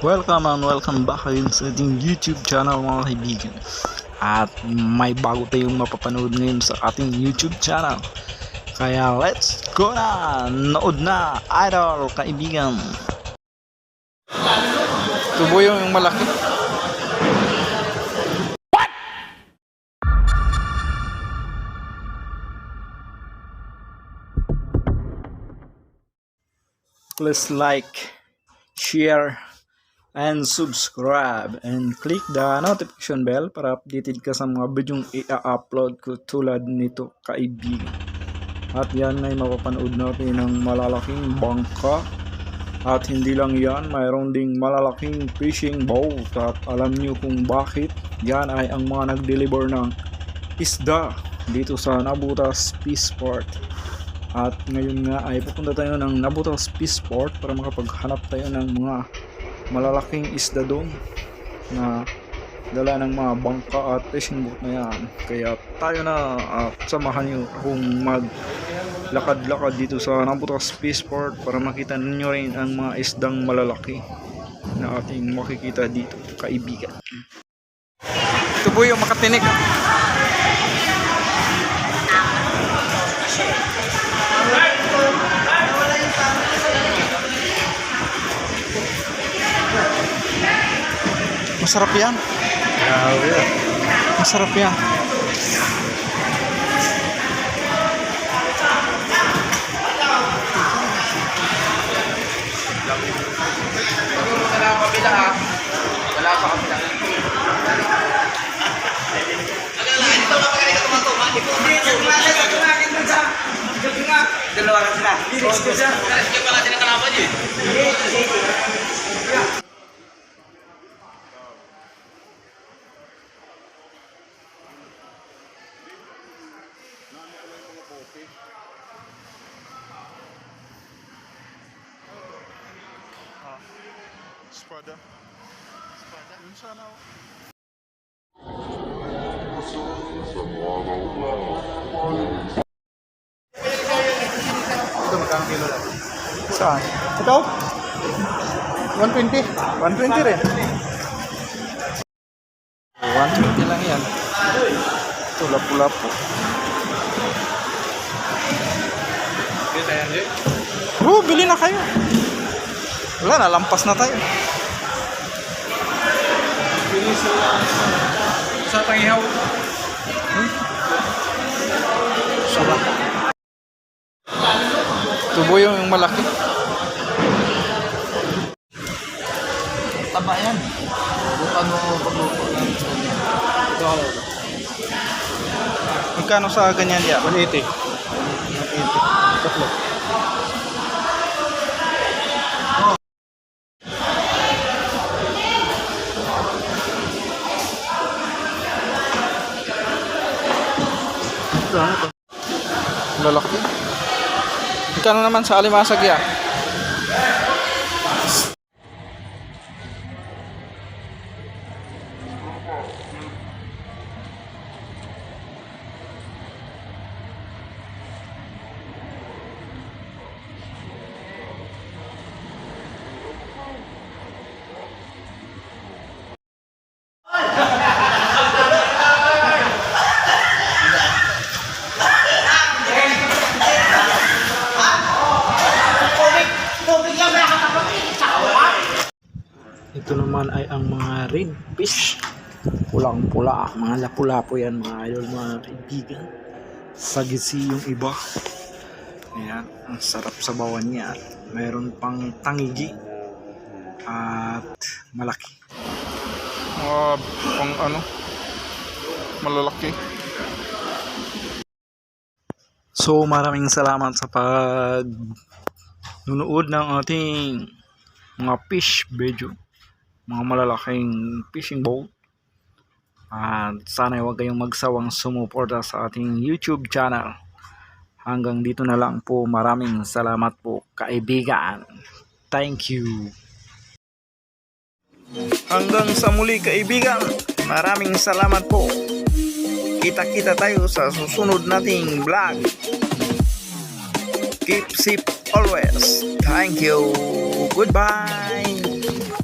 Welcome and welcome back again sa ating YouTube channel mga kaibigan. At may bago tayong mapapanood ngayon sa ating YouTube channel. Kaya let's go na! Nood na, idol kaibigan! Tubo yung malaki. Please like, share, and subscribe and click the notification bell para updated ka sa mga bidyong i-upload ko tulad nito kaibigan. At yan ay mapapanood natin ng malalaking bangka at hindi lang yan, mayroon ding malalaking fishing boat at alam nyo kung bakit yan ay ang mga nag-deliver ng isda dito sa Nabutas Peace Port. At ngayon nga ay pupunta tayo ng Nabutas Peace Port para makapaghanap tayo ng mga malalaking isda doon na dala ng mga bangka at fishing na yan. Kaya tayo na at samahan nyo akong maglakad-lakad dito sa Nabutas Peace Port para makita ninyo rin ang mga isdang malalaki na ating makikita dito, kaibigan. Ito po yung makatinik. Masarap yan. Masarap yan. Wala sa kabila ha. Wala sa kabila. Dalawa lang sila. Sige pala sila magkano kilo lang? Saan? Ito? 120. 120 rin. 120 lang yan. Ito, lapu-lapu. Oh, bili na kayo. Wala, nalampas na tayo. Sa tangihaw. Sarap. Tubo yung malaki. Taba yan. Bukan mo pagluto ng. Magkano sa ganyan yan? 180. 180. Tatlo. Lalaki. Magkano naman sa alimasag yan? Ito naman ay ang mga red fish. Pulang-pula. Mga lapu-lapo yan mga idol, mga kaibigan. Sagisi yung iba. Ayan. Ang sarap sa bawan niya. Mayroon pang tangigi. At malaki. Mga pang ano, malalaki. So maraming salamat sa pag nunood ng ating mga fish video. Mga malalaking fishing boat. At sana huwag kayong magsawang sumuporta sa ating YouTube channel. Hanggang dito na lang po. Maraming salamat po kaibigan. Thank you. Hanggang sa muli kaibigan. Maraming salamat po. Kita-kita tayo sa susunod nating vlog. Keep safe always. Thank you. Goodbye.